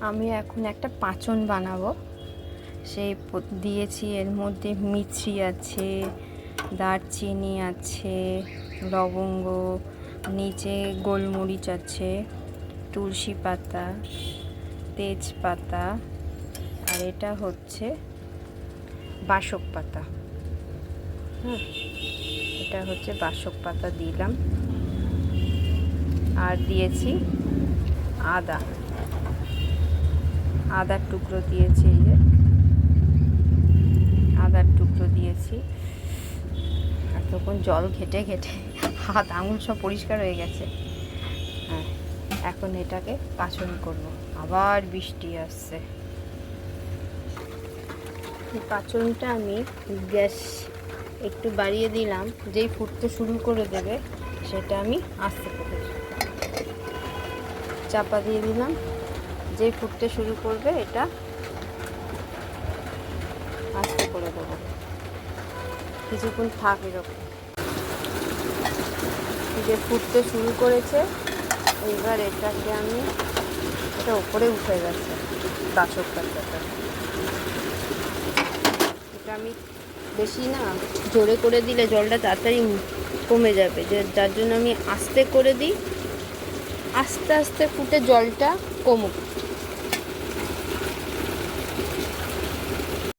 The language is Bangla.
আমি এখন একটা পাঁচন বানাবো। সেই দিয়েছি এর মধ্যে মিছরি আছে, দারচিনি আছে, লবঙ্গ, নিচে গোলমরিচ আছে, তুলসী পাতা, তেজপাতা, আর এটা হচ্ছে বাসক পাতা। হ্যাঁ এটা হচ্ছে বাসক পাতা দিলাম। আর দিয়েছি আদা। আদার টুকরো দিয়েছি এই যে। আদার টুকরো দিয়েছি। আর তখন জল ঘেটে ঘেটে হাত আঙুল সব পরিষ্কার হয়ে গেছে। হ্যাঁ এখন এটাকে পাচন করব। আবার বৃষ্টি আসছে। পাচনটা আমি গ্যাস একটু বাড়িয়ে দিলাম। যেই ফুটতে শুরু করে দেবে, সেটা আমি আস্তে করে চাপা দিয়ে দিলাম। যেই ফুটতে শুরু করবে এটা আস্তে করে দেবো। কিছুক্ষণ থাক এরকম। যে ফুটতে শুরু করেছে এইবার এটাকে আমি এটা ওপরে উঠে গেছে। বাসক পাতাটা এটা আমি বেশি না জোরে করে দিলে জলটা তাড়াতাড়ি কমে যাবে। যে যার জন্য আমি আস্তে করে দিই আস্তে আস্তে ফুটে জলটা কমুক।